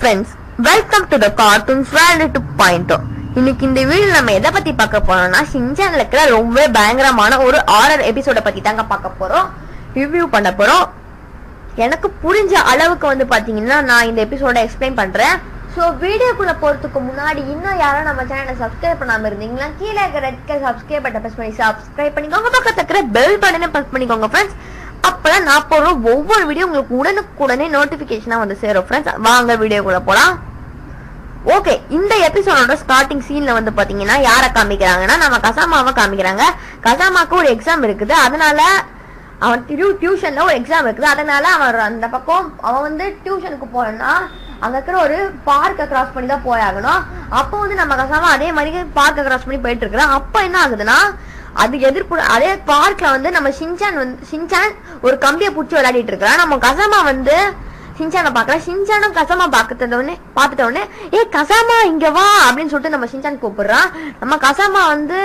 Friends welcome to the cartoons world two point இன்னைக்கு இந்த video நம்ம எதை பத்தி பார்க்க போறோம்னா ஷின்சான்ல இருக்கிற ரொம்ப பயங்கரமான ஒரு ஆரர் எபிசோட பத்தி தாங்க பார்க்க போறோம். ரிவ்யூ பண்ண போறோம். எனக்கு புரிஞ்ச அளவுக்கு வந்து பாத்தீங்கன்னா நான் இந்த எபிசோட எக்ஸ்பிளைன் பண்றேன். ஸோ வீடியோக்குள்ள போறதுக்கு முன்னாடி இன்னும் யாரும் நம்ம சேனலை சப்ஸ்கிரைப் பண்ணாம இருந்தீங்களா கீழே இருக்கிற ரெட் கலர் சப்ஸ்கிரைப் பட்டை பிரஸ் பண்ணி சப்ஸ்கிரைப் பண்ணிக்கோங்க. பக்கத்துல இருக்கிற பெல் பட்டனை பிரஸ் பண்ணிக்கோங்க ஃப்ரெண்ட்ஸ் அப்பதான் நான் போடுற ஒவ்வொரு வீடியோ உங்களுக்கு உடனுக்குடனே நோட்டிபிகேஷனா வந்து சேரும். ஃப்ரெண்ட்ஸ் வாங்க வீடியோக்குள்ள போலாம். ஓகே இந்த எபிசோடோட ஸ்டார்டிங் சீன்ல வந்து பாத்தீங்கன்னா யாரை காமிக்கிறாங்கன்னா நம்ம கசாமாவை காமிக்கிறாங்க. கசாமாக்கு ஒரு எக்ஸாம் இருக்குது. அதனால அவன் திரு டியூஷன்ல ஒரு எக்ஸாம் இருக்குது. அதனால அவன் அந்த பக்கம் அவன் வந்து டியூஷனுக்கு போகிறேன்னா அங்க இருக்கிற ஒரு பார்க்கை கிராஸ் பண்ணி தான் போயாகணும். அப்போ வந்து நம்ம கசாமா அதே மாதிரி பார்க்கை கிராஸ் பண்ணி போயிட்டு இருக்கிறான். அப்போ என்ன ஆகுதுன்னா அது எதிர்ப்பு அதே பார்க்ல வந்து நம்ம சிஞ்சான் வந்து சிஞ்சான் ஒரு கம்பியை பிடிச்சி விளையாடிட்டு இருக்கிறான் நம்ம கசமா வந்து சிஞ்சானை பார்க்கலாம். சிஞ்சானும் கசாமா பார்த்துட்ட உடனே பார்த்துட்ட உடனே ஏ கசாமா இங்க வா! அப்படின்னு சொல்லிட்டு நம்ம சிஞ்சான் கூப்பிடுறான். நம்ம கசாமா வந்து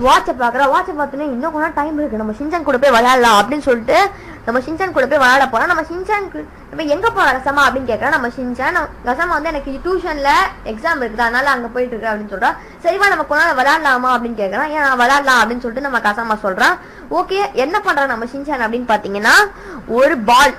வாட்சை பார்க்கறா. வாட்சை பார்த்தோன்னே இன்னும் கொஞ்சம் டைம் இருக்கு. நம்ம சிஞ்சான் கூட போய் விளையாடலாம் அப்படின்னு சொல்லிட்டு நம்ம ஷின்சான் கூட போய் விளையாட போகிறோம் நம்ம ஷின்சான்க்கு நம்ம எங்கே போறோம் கசாமா அப்படின்னு கேட்குறா நம்ம ஷின்சான் கசாமா வந்து எனக்கு டியூஷனில் எக்ஸாம் இருக்குது. அதனால் அங்கே போயிட்டு இருக்கு அப்படின்னு சொல்கிறான் சரிவா நம்ம கொஞ்ச விளாட்லாமா விளையாடலாமா அப்படின்னு கேட்குறான் ஏன் நான் விளையாடலாம் அப்படின்னு சொல்லிட்டு நம்ம கசமா சொல்கிறான் ஓகே என்ன பண்ணுறான் நம்ம ஷின்சான் அப்படின்னு பார்த்தீங்கன்னா ஒரு பால்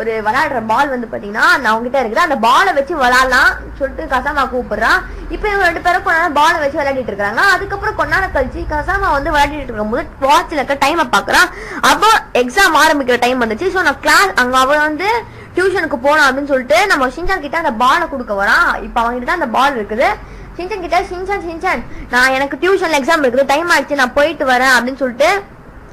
ஒரு விளையாடுற பால் வந்து பாத்தீங்கன்னா நான் அவங்ககிட்ட இருக்குது. அந்த பாலை வச்சு விளாட்லாம் சொல்லிட்டு கசாமா கூப்பிடுறான். இப்போ இவங்க ரெண்டு பேரும் கொஞ்ச பாலை வச்சு விளையாடிட்டு இருக்காங்க அதுக்கப்புறம் கொஞ்ச கழிச்சு கசாமா வந்து விளையாடிட்டு இருக்கும்போது வாட்ச்ல இருக்க டைமை பாக்குறான் அப்போ எக்ஸாம் ஆரம்பிக்கிற டைம் வந்துச்சு. ஸோ நான் கிளாஸ் அங்க அவன் வந்து டியூஷனுக்கு போனோம் அப்படின்னு சொல்லிட்டு நம்ம ஷின்சான் கிட்ட அந்த பாலை கொடுக்க வரான். இப்போ அவங்ககிட்ட தான் அந்த பால் இருக்குது. சிஞ்சன் கிட்ட ஷின்சான் ஷின்சான் நான் எனக்கு டியூஷன்ல எக்ஸாம் இருக்குது. டைம் ஆயிடுச்சு நான் போயிட்டு வரேன் அப்படின்னு சொல்லிட்டு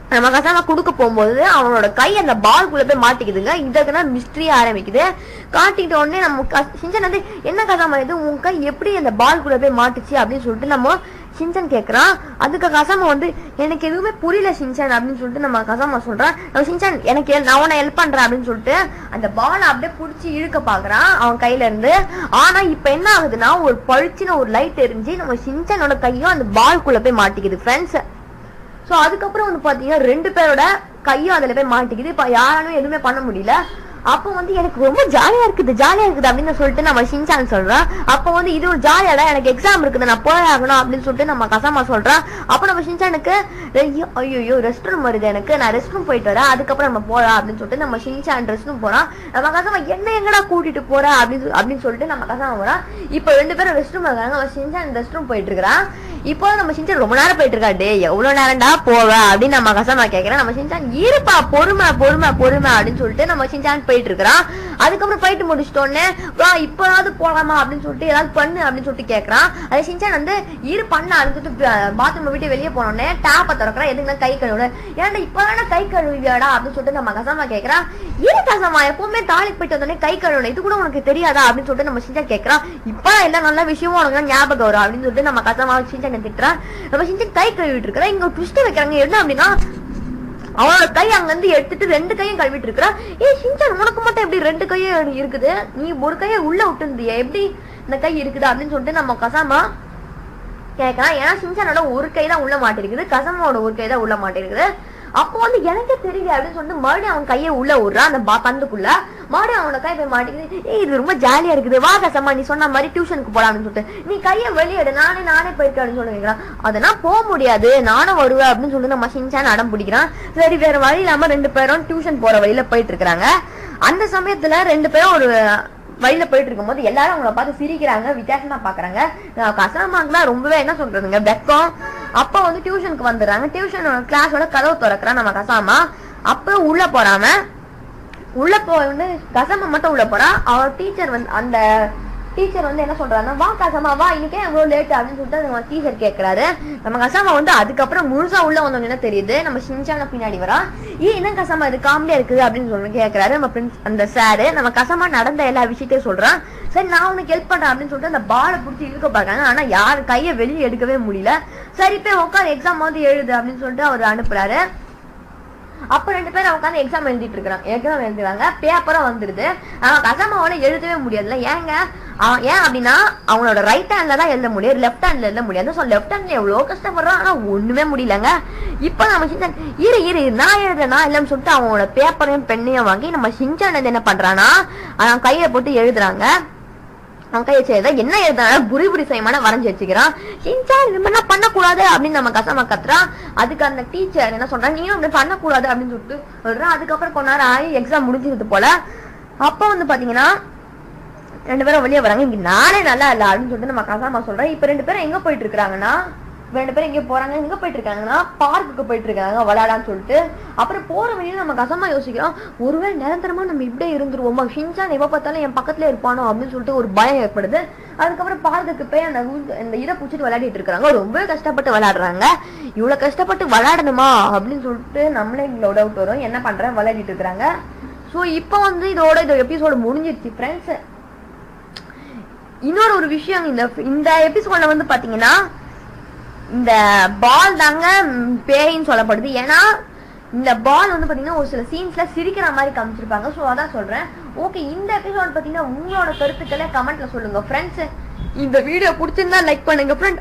நம்ம கசாமா குடுக்க போகும்போது அவனோட கை அந்த பால் குள்ள போய் மாட்டிக்குதுங்க. தான் மிஸ்ட்ரி ஆரம்பிக்குது. காட்டிக்கிட்ட உடனே நம்ம க- வந்து என்ன கசாமா இது? உன் கை எப்படி அந்த பால் குள்ள போய் மாட்டுச்சு? அப்படின்னு சொல்லிட்டு நம்ம சிஞ்சன் கேக்குறான். அதுக்கு கசாமா வந்து எனக்கு எதுவுமே புரியல சிஞ்சன் அப்படின்னு சொல்லிட்டு நம்ம கசாமா சொல்றான். நம்ம சிஞ்சன் எனக்கு நான் உன்னை ஹெல்ப் பண்றேன் அப்படின்னு சொல்லிட்டு அந்த பாலை அப்படியே புடிச்சு இழுக்க பாக்குறான் அவன் கையில இருந்து. ஆனா இப்ப என்ன ஆகுதுன்னா ஒரு பளிச்சுன்னு ஒரு லைட் எரிஞ்சு நம்ம சிஞ்சனோட கையும் அந்த பால் குள்ள போய் மாட்டிக்குது ஃப்ரெண்ட்ஸ் ஸோ அதுக்கப்புறம் வந்து பார்த்தீங்கன்னா ரெண்டு பேரோட கையும் அதில் போய் மாட்டிக்குது. இப்போ யாராலும் எதுவுமே பண்ண முடியல. அப்போ வந்து எனக்கு ரொம்ப ஜாலியா இருக்குது ஜாலியா இருக்குது அப்படின்னு சொல்லிட்டு நம்ம ஷின்சான் சொல்றோம் அப்போ வந்து இது ஒரு ஜாலியாடா எனக்கு எக்ஸாம் இருக்குது நான் போய் ஆகணும் அப்படின்னு சொல்லிட்டு நம்ம கசாமா சொல்றோம் அப்போ நம்ம ஷின்சானுக்கு ஐயோ ரெஸ்ட் ரூம் வருது எனக்கு. நான் ரெஸ்ட் ரூம் போயிட்டு வரேன். அதுக்கப்புறம் நம்ம போகலாம் அப்படின்னு சொல்லிட்டு நம்ம ஷின்சான் ரெஸ்ட் ரூம் போகிறோம் நம்ம கசாமா என்ன எங்கடா கூட்டிட்டு போற? அப்படின்னு அப்படின்னு சொல்லிட்டு நம்ம கசமா போகிறோம் இப்போ ரெண்டு பேரும் ரெஸ்ட் ரூம் இருக்காங்க. நம்ம ஷின்சான் ரெஸ்ட் ரூம் போயிட்டு இருக்கிறான். இப்போ நம்ம ஷின்சான் ரொம்ப நேரம் போயிட்டு இருக்கா டே எவ்வளவு நேரம்டா போவ? அப்படின்னு நம்ம கசமா கேக்குறேன். நம்ம ஷின்சான் இருப்பா பொறுமை பொறுமை பொறுமை அப்படின்னு சொல்லிட்டு நம்ம ஷின்சான் போயிட்டு இருக்கிறான் அதுக்கப்புறம் போயிட்டு முடிச்சிட்டோன்னே வா இப்போதாவது போலாமா அப்படின்னு சொல்லிட்டு ஏதாவது பண்ணு அப்படின்னு சொல்லிட்டு கேக்குறான். அது ஷின்சான் வந்து இரு பண்ண அப்படின்னு பாத்ரூம் விட்டு வெளியே போனோடனே டேப்பை திறக்கிறான். எதுக்குன்னா கை கழுவுன ஏன்டா இப்பதானே கை கழுவியாடா அப்படின்னு சொல்லிட்டு நம்ம கசமா கேக்குறான். ஏன் கசமா எப்பவுமே தாலிக்கு போயிட்டு வந்தோடனே கை கழுவணும். இது கூட உனக்கு தெரியாதா? அப்படின்னு சொல்லிட்டு நம்ம சிஞ்சன் கேட்கறான் இப்ப எல்லா நல்ல விஷயமும் உனக்கு ஞாபகம் வரும் அப்படின்னு சொல்லிட்டு நம்ம கசமா ஷின்சான் திட்டுறான் நம்ம சிஞ்சன் கை கழுவிட்டு இருக்கிறா இங்க ட்விஸ்ட் வைக்கிறாங்க. என்ன அப்படின்னா அவனோட கை அங்க இருந்து எடுத்துட்டு ரெண்டு கையும் கழுவிட்டு இருக்கிறா ஏ ஷின்சான் உனக்கு மட்டும் எப்படி ரெண்டு கையும் இருக்குது? நீ ஒரு கையை உள்ள விட்டுருந்தியா. எப்படி இந்த கை இருக்குது அப்படின்னு சொல்லிட்டு நம்ம கசாமா கேட்கலாம் ஏன்னா ஷின்சானோட ஒரு கை தான் உள்ள மாட்டிருக்குது. கசமோட ஒரு கை தான் உள்ள மாட்டிருக்குது. அப்போ வந்து எனக்கே தெரியல அப்படின்னு சொல்லிட்டு மறுபடியும் அவன் கையை உள்ள விடுறான் அந்த பந்துக்குள்ள மறுபடியும் அவனை கை போய் மாட்டேங்குது ஏய் இது ரொம்ப ஜாலியா இருக்குது. வா கசம்மா நீ சொன்ன மாதிரி டியூஷனுக்கு போலாம் அப்படின்னு சொல்லிட்டு. நீ கையை வெளியேடு நானே நானே போயிருக்கேன் அப்படின்னு சொல்லி கேட்கறான் அதெல்லாம் போக முடியாது. நானும் வருவேன் அப்படின்னு சொல்லிட்டு நம்ம சின்சான் அடம் பிடிக்கிறான். சரி வேற வழி இல்லாம ரெண்டு பேரும் டியூஷன் போற வழியில போயிட்டு இருக்காங்க அந்த சமயத்துல ரெண்டு பேரும் ஒரு வழியில போயிட்டு இருக்கும்போது எல்லாரும் அவங்கள பார்த்து சிரிக்கிறாங்க வித்தியாசமா பாக்குறாங்க கசாமாங்கன்னா ரொம்பவே என்ன சொல்றதுங்க வெக்கம். அப்ப வந்து டியூஷனுக்கு வந்துடுறாங்க. டியூஷன் கிளாஸோட கதவு திறக்கிறான் நம்ம கசாமா. அப்ப உள்ள போறாம உள்ள போய் கசமா மட்டும் உள்ள போறா அவர் டீச்சர் வந்து அந்த டீச்சர் வந்து என்ன சொல்றாருன்னா வா கசமா வா இன்னைக்கே எவ்வளவு லேட் அப்படின்னு சொல்லிட்டு நம்ம டீச்சர் கேட்கிறாரு. நம்ம கசாமா வந்து அதுக்கப்புறம் முழுசா உள்ள வந்தோம் என்ன தெரியுது? நம்ம சிஞ்சான பின்னாடி வரா. ஏன் என்ன கசமா இது காமெடியா இருக்குது அப்படின்னு சொல்லி கேட்கிறாரு. நம்ம பிரின்ஸ் அந்த சாரு நம்ம கசமா நடந்த எல்லா விஷயத்தையும் சொல்றான். சரி நான் உனக்கு ஹெல்ப் பண்றேன் அப்படின்னு சொல்லிட்டு அந்த பாலை பிடிச்சி இழுக்க பாக்காங்க ஆனா யார் கையை வெளியே எடுக்கவே முடியல. சரி போய் உட்காந்து எக்ஸாம் வந்து எழுது அப்படின்னு சொல்லிட்டு அவர் அனுப்புறாரு. அப்ப ரெண்டு பேரும் உட்காந்து எக்ஸாம் எழுதிட்டு இருக்கிறாங்க எக்ஸாம் எழுதுறாங்க. பேப்பரும் வந்துருது. அவன் கசமாவோட எழுதவே முடியாதுல்ல ஏங்க? அவன் ஏன் அப்படின்னா அவனோட ரைட் ஹேண்ட்ல தான் எழுத முடியும். லெஃப்ட் ஹேண்ட்ல எழுத முடியாது. ஸோ லெஃப்ட் ஹேண்ட்ல எவ்வளவு கஷ்டப்படுறான் ஆனா ஒண்ணுமே முடியலங்க. இப்ப நம்ம சின்சான் இரு இரு நான் எழுதுறேன் இல்லைன்னு சொல்லிட்டு அவனோட பேப்பரையும் பெண்ணையும் வாங்கி நம்ம சின்சான் என்ன பண்ணுறான்னா அவன் கையில போட்டு எழுதுறாங்க. அவன் கையை வச்சு எழுத என்ன எழுதுனா புரி புரி சயமான வரைஞ்சி வச்சுக்கிறான். சின்சான் இது மாதிரிலாம் பண்ணக்கூடாது அப்படின்னு நம்ம கசமா கத்துறான். அதுக்கு அந்த டீச்சர் என்ன சொல்றாங்க நீயும் அப்படி பண்ணக்கூடாது அப்படின்னு சொல்லிட்டு சொல்றான். அதுக்கப்புறம் கொஞ்ச நேரம் ஆகி எக்ஸாம் முடிஞ்சிருது போல. அப்போ வந்து பாத்தீங்கன்னா ரெண்டு பேரும் வெளியே வராங்க. இங்க நானே நல்லா இல்ல அப்படின்னு சொல்லிட்டு நம்ம கசாமா சொல்றேன் இப்ப ரெண்டு பேரும் எங்க போயிட்டு இருக்காங்கன்னா ரெண்டு பேரும் எங்க போறாங்க. எங்க போயிட்டு இருக்காங்கன்னா பார்க்குக்கு போயிட்டு இருக்காங்க விளையாடான்னு சொல்லிட்டு. அப்புறம் போற வழியில நம்ம கசமா யோசிக்கிறோம். ஒருவேளை நிரந்தரமா நம்ம இப்படியே இருந்துருவோமா? ஷின்சான் எப்ப பார்த்தாலும் என் பக்கத்துல இருப்பானோ அப்படின்னு சொல்லிட்டு ஒரு பயம் ஏற்படுது. அதுக்கப்புறம் பார்க்குக்கு போய் அந்த ஊ- இதை பிடிச்சிட்டு விளையாடிட்டு இருக்காங்க. ரொம்ப கஷ்டப்பட்டு விளையாடுறாங்க. இவ்வளவு கஷ்டப்பட்டு விளையாடணுமா? அப்படின்னு சொல்லிட்டு நம்மளே இவ்வளவு டவுட் வரும். என்ன பண்றேன்? விளையாடிட்டு இருக்காங்க. ஸோ இப்போ வந்து இதோட இந்த எபிசோடு முடிஞ்சிருச்சு ஃப்ரெண்ட்ஸ் இன்னொரு ஒரு விஷயம் இந்த இந்த எபிசோட்ல வந்து பாத்தீங்கன்னா இந்த பால் தாங்க பேயின்னு சொல்லப்படுது. ஏன்னா இந்த பால் வந்து பாத்தீங்கன்னா ஒரு சில சீன்ஸ்ல சிரிக்கிற மாதிரி காமிச்சிருப்பாங்க. ஸோ அதான் சொல்றேன். ஓகே இந்த எபிசோட் பாத்தீங்கன்னா உங்களோட கருத்துக்களை கமெண்ட்ல சொல்லுங்க. ஃப்ரெண்ட்ஸ் இந்த வீடியோ பிடிச்சிருந்தா லைக் பண்ணுங்க. ஃப்ரெண்ட்